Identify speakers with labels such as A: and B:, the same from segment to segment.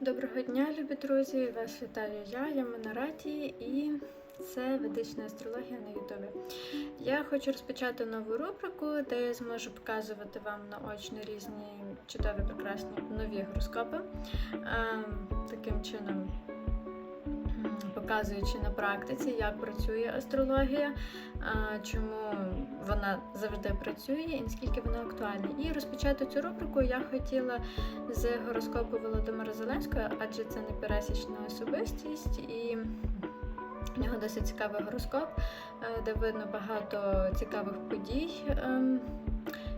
A: Доброго дня, любі друзі! Вас вітаю я, я Манараті, і це ведична астрологія на Ютубі. Я хочу розпочати нову рубрику, де я зможу показувати вам наочно різні чудові, прекрасні нові гороскопи. Ем, Таким чином показуючи на практиці, як працює астрологія, чому вона завжди працює і наскільки вона актуальна. І розпочати цю рубрику я хотіла з гороскопу Володимира Зеленського, адже це не пересічна особистість, і в нього досить цікавий гороскоп, е, де видно багато цікавих подій, ем,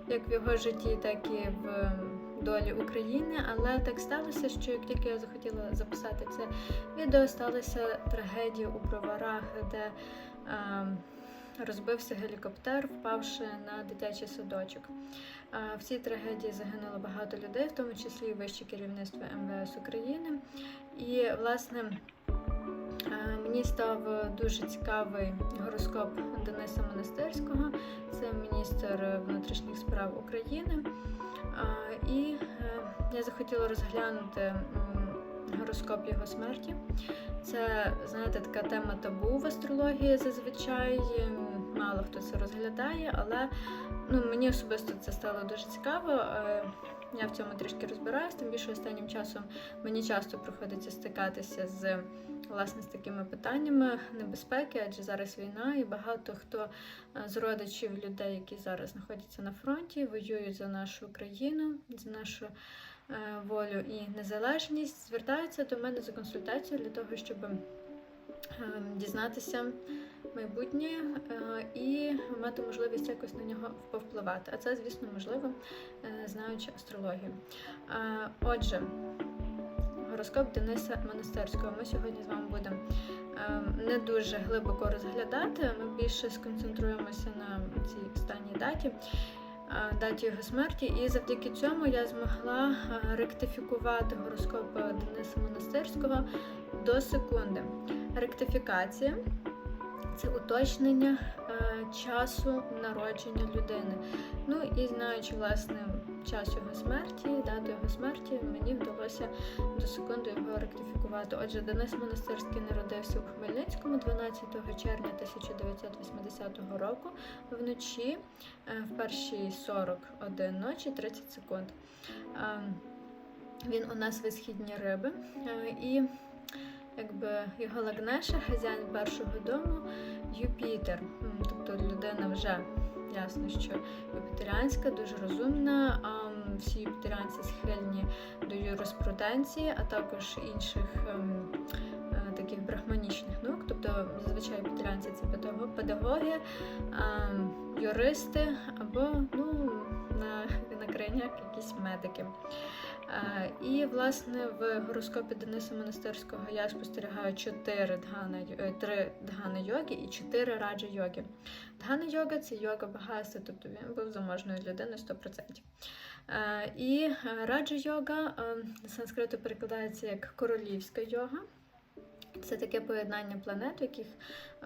A: як в його житті, так і в долі України. Але так сталося, що як тільки я захотіла записати це відео, сталася трагедія у броварах, де ем, розбився гелікоптер, впавши на дитячий садочок. А, В цій трагедії загинуло багато людей, в тому числі вище керівництво МВС України. І, власне, е, мені став дуже цікавий гороскоп Дениса Монастирського, це міністр внутрішніх справ України. І е, я захотіла розглянути гороскоп його смерті. Це, знаєте, така тема табу в астрології зазвичай. Мало хто це розглядає, але ну, мені особисто це стало дуже цікаво. Е, Я в цьому трішки розбираюсь, тим більше останнім часом мені часто приходиться стикатися з власне з такими питаннями небезпеки, адже зараз війна, і багато хто е, з родичів людей, які зараз знаходяться на фронті, воюють за нашу країну, за нашу е, волю і незалежність, звертаються до мене за консультацією для того, щоб е, дізнатися майбутнє е, і мати можливість якось на нього повпливати. А це, звісно, можливо, знаючи астрологію. Отже, гороскоп Дениса Монастирського. Ми сьогодні з вами будемо е, не дуже глибоко розглядати. Ми більше сконцентруємося на цій останній даті. е, Даті його смерті, і завдяки цьому я змогла е, ректифікувати гороскоп Дениса Монастирського до секунди. Ректифікація це уточнення е, часу народження людини. Ну і знаючи власне час його смерті, дату його смерті, мені вдалося до секунди його ректифікувати. Отже, Денис Монастирський народився у Хмельницькому 12 червня 1980 року вночі е, в першій 41 ночі 30 секунд. Е, Він у нас висхідні риби е, і якби його лагнеша, хазяїн першого дому Юпітер. Тобто людина вже ясно, що юпітеріанська, дуже розумна. Всі юпітеріанці схильні до юриспруденції, а також інших ем, е, таких брахманічних наук. Тобто зазвичай вегетаріанці це педагоги, а, юристи або ну, на крайняк якісь медики. Е, І, власне, в гороскопі Дениса Монастирського я спостерігаю чотири дгана, е, три дгана йоги і чотири раджа йоги. Дгана йога це йога багатства, тобто він був заможною людиною 100%. Е, І е, раджа йога е, санскриту перекладається як королівська йога. Це таке поєднання планет, яких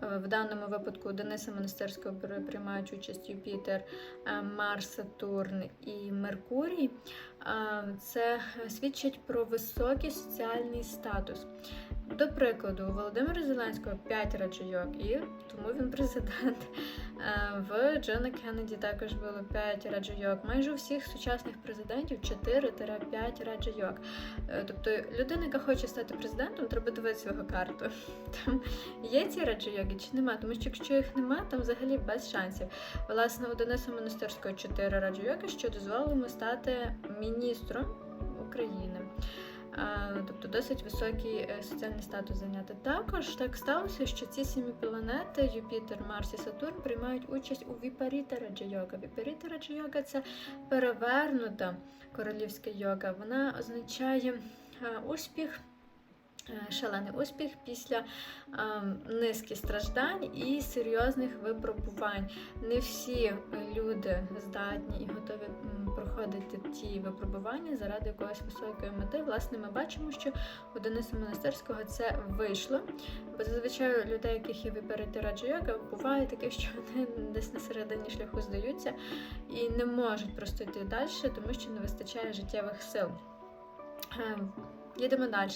A: е, в даному випадку Дениса Монастирського приймають участь Юпітер, е, Марс, Сатурн і Меркурій. Е, Це свідчить про високий соціальний статус. До прикладу, у Володимира Зеленського 5 раджайок, і тому він президент. Е, В Джона Кеннеді також було 5 раджайок. Майже у всіх сучасних президентів 4-5 раджайок. Е, Тобто людина, яка хоче стати президентом, треба дивитися його карту. Там є ці раджайоги чи нема, тому що якщо їх нема, там взагалі без шансів. Власне, у Дениса Монастирського 4 раджайоги, що дозволило йому стати міністром України. А, Тобто досить високий е, соціальний статус зайняти. Також так сталося, що ці сімі планети Юпітер, Марс і Сатурн приймають участь у Віпарітараджа-йога. Віпарітараджа-йога це перевернута королівська йога. Вона означає е, успіх. Е, Шалений успіх після е, низки страждань і серйозних випробувань. Не всі люди здатні і готові проходити ті випробування заради якоїсь високої мети. Власне, ми бачимо, що у Дениса Монастирського це вийшло. Бо зазвичай людей, яких є виберете йога, буває таке, що вони десь на середині шляху здаються і не можуть просто йти далі, тому що не вистачає життєвих сил. Е, їдемо далі.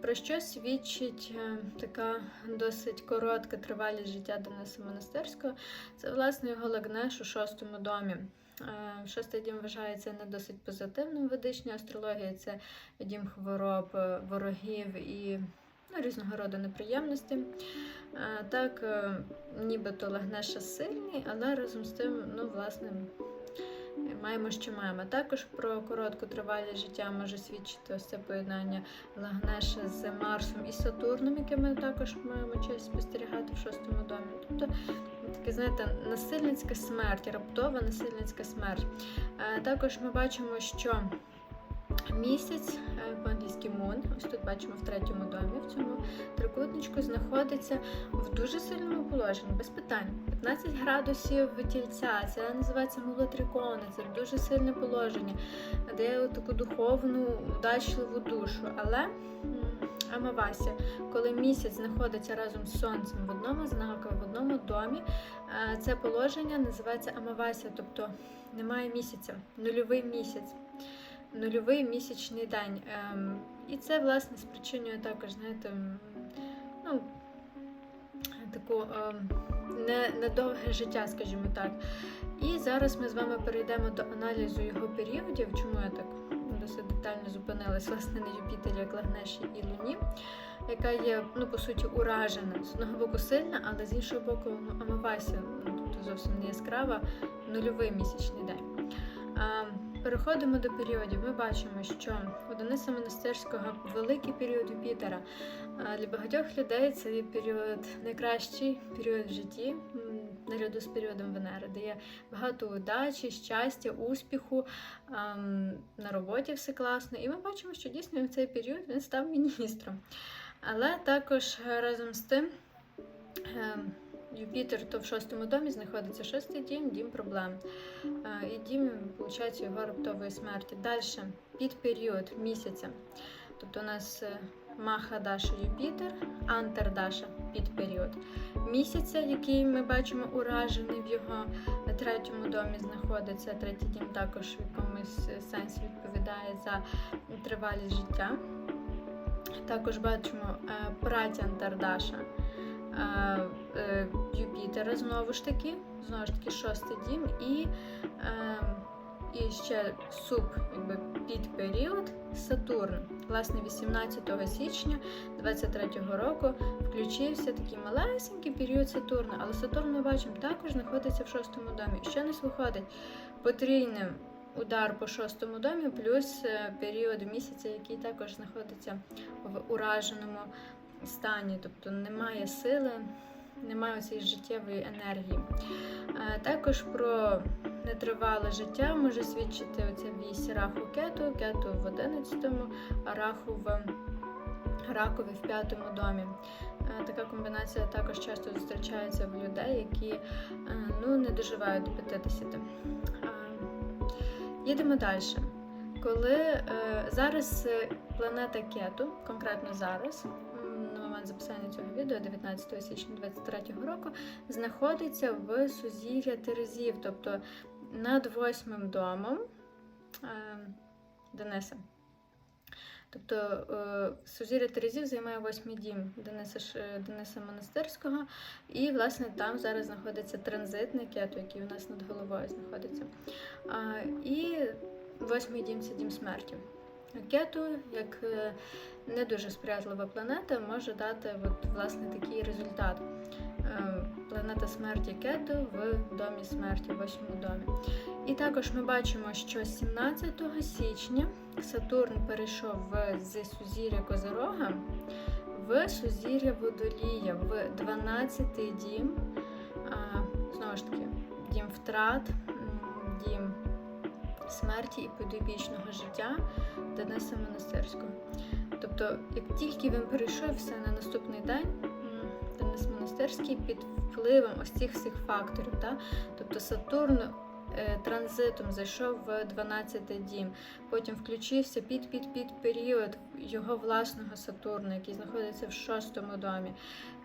A: Про що свідчить е, така досить коротка тривалість життя Дениса Монастирського? Це власне його лагнеш у шостому домі. Е, Шостий дім вважається не досить позитивним в ведичній астрології. Це дім хвороб, е, ворогів і ну, різного роду неприємності. Так, нібито лагнеша сильний, але разом з тим, ну, власне, маємо, що маємо. Також про коротку тривалість життя може свідчити ось це поєднання Лагнеша з Марсом і Сатурном, яке ми також маємо честь спостерігати в шостому домі. Тобто таке, знаєте, насильницька смерть, раптова насильницька смерть. Е, Також ми бачимо, що місяць е, по-англійськи moon, ось тут бачимо в третьому домі, в цьому трикутничку, знаходиться в дуже сильному положенні, без питань. 15 градусів тільця, це називається мулотрикони, це дуже сильне положення, дає таку духовну, удачливу душу. Але Амавася, коли місяць знаходиться разом з сонцем в одному знаку, в одному домі, е, це положення називається Амавася, тобто немає місяця, нульовий місяць. Нульовий місячний день. Ем, і це, власне, спричинює також, знаєте, ну, таку ем, не, недовге життя, скажімо так. І зараз ми з вами перейдемо до аналізу його періодів. Чому я так досить детально зупинилась власне на Юпітері, як Лагнеші і Луні, яка є, ну, по суті, уражена. З одного боку сильна, але з іншого боку, ну, Амавася, ну, тобто зовсім не яскрава, нульовий місячний день. Переходимо до періодів. Ми бачимо, що у Дениса Монастирського великий період Юпітера. Для багатьох людей це період найкращий період в житті, наряду з періодом Венери, дає багато удачі, щастя, успіху, на роботі все класно. І ми бачимо, що дійсно в цей період він став міністром. Але також разом з тим. Юпітер то в шостому домі знаходиться шостий дім, дім проблем. Е, І дім, виходить, його раптової смерті. Далі, під період місяця. Тобто у нас е, Маха Даша Юпітер, Антер Даша під період місяця, який ми бачимо уражений в його третьому домі знаходиться. Третій дім також в якомусь сенсі відповідає за тривалість життя. Також бачимо е, праті Антардаша. Е, Юпітера знову ж таки, знову ж таки, шостий дім, і, е, і ще суп, якби під період Сатурн. Власне, 18 січня 23-го року включився такий малесенький період Сатурна. Але Сатурн ми бачимо також знаходиться в шостому домі. Що нас виходить? Потрійним удар по шостому домі, плюс е, період місяця, який також знаходиться в ураженому стані, тобто немає сили, немає цієї життєвої енергії. Е, Також про нетривале життя може свідчити оця вісь раху кету, кету в 11-му, а раху в ракові в п'ятому домі. Е, Така комбінація також часто зустрічається в людей, які е, ну, не доживають до 50. Е, Їдемо далі. Коли зараз планета Кету, конкретно зараз, момент записання цього відео, 19 січня 2023 року, знаходиться в сузір'я Терезів, тобто над восьмим домом е, Дениса. Тобто е, сузір'я Терезів займає восьмий дім Дениса, Дениса Монастирського, і, власне, там зараз знаходиться транзитний кету, який у нас над головою знаходиться. А, і восьмий дім це дім смерті. Кету, як е, не дуже сприятлива планета, може дати от, власне такий результат. Е, Планета смерті Кету в домі смерті, в восьмому домі. І також ми бачимо, що 17 січня Сатурн перейшов з сузір'я Козирога в сузір'я Водолія, в 12-й дім. Знову ж таки, дім втрат, дім смерті і подобічного життя Дениса Монастирського. Тобто, як тільки він перейшов все на наступний день, Денис Монастирський під впливом ось цих всіх факторів, та? тобто Сатурн транзитом зайшов в 12 дім. Потім включився під під під період його власного Сатурна, який знаходиться в шостому домі.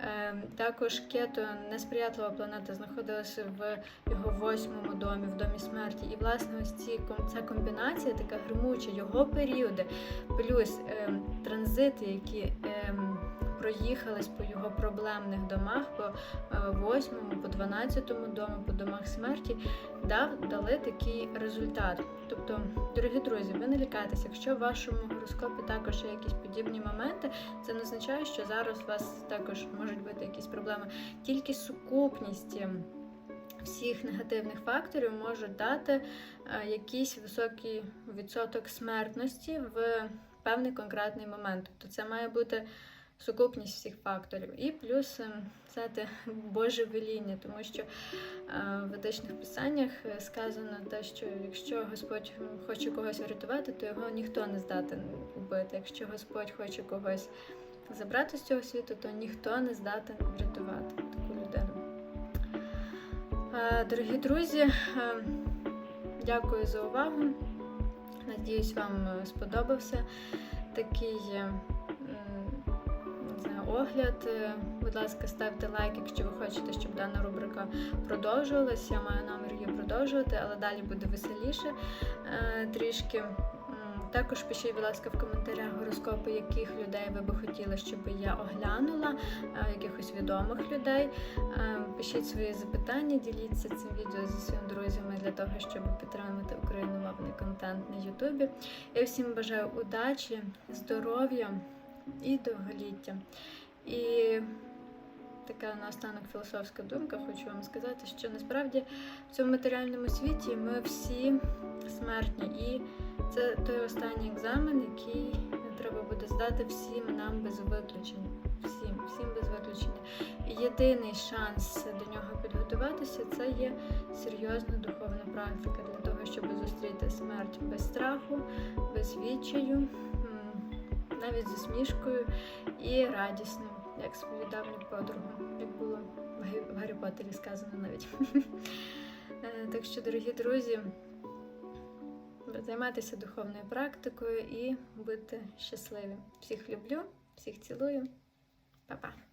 A: Е, Також Кето, несприятлива планета, знаходилася в його восьмому домі, в домі смерті. І власне ось ці ця комбінація така гримуча, його періоди, плюс е, транзити, які. Проїхались по його проблемних домах, по е, восьмому, по дванадцятому дому, по домах смерті, дав, дали такий результат. Тобто, дорогі друзі, ви не лякайтеся, якщо в вашому гороскопі також є якісь подібні моменти, це не означає, що зараз у вас також можуть бути якісь проблеми. Тільки сукупність ем, всіх негативних факторів можуть дати е, якийсь високий відсоток смертності в певний конкретний момент. Тобто це має бути сукупність всіх факторів. І плюс знаєте, Боже веління, тому що в ведичних писаннях е, сказано те, що якщо Господь хоче когось врятувати, то його ніхто не здатен убити. Якщо Господь хоче когось забрати з цього світу, то ніхто не здатен врятувати таку людину. Е, Дорогі друзі, е, дякую за увагу. Надіюсь, вам е, сподобався такий огляд. Е, Будь ласка, ставте лайк, якщо ви хочете, щоб дана рубрика продовжувалась. Я маю намір її продовжувати, але далі буде веселіше е, трішки. Також пишіть, будь ласка, в коментарях гороскопи, яких людей ви би хотіли, щоб я оглянула, е, якихось відомих людей. Пишіть свої запитання, діліться цим відео зі своїми друзями для того, щоб підтримати україномовний контент на Ютубі. Я всім бажаю удачі, здоров'я і довголіття. І така наостанок філософська думка, хочу вам сказати, що насправді в цьому матеріальному світі ми всі смертні, і це той останній екзамен, який треба буде здати всім нам без виключення. Всім, всім без виключення. Єдиний шанс до нього підготуватися це є серйозна духовна практика для того, щоб зустріти смерть без страху, без відчаю, навіть з усмішкою і радісним, як свою давню подругу, як було в Гаррі Поттері сказано навіть. Е, Так що, дорогі друзі, займайтеся духовною практикою і будьте щасливі. Всіх люблю, всіх цілую. Па-па.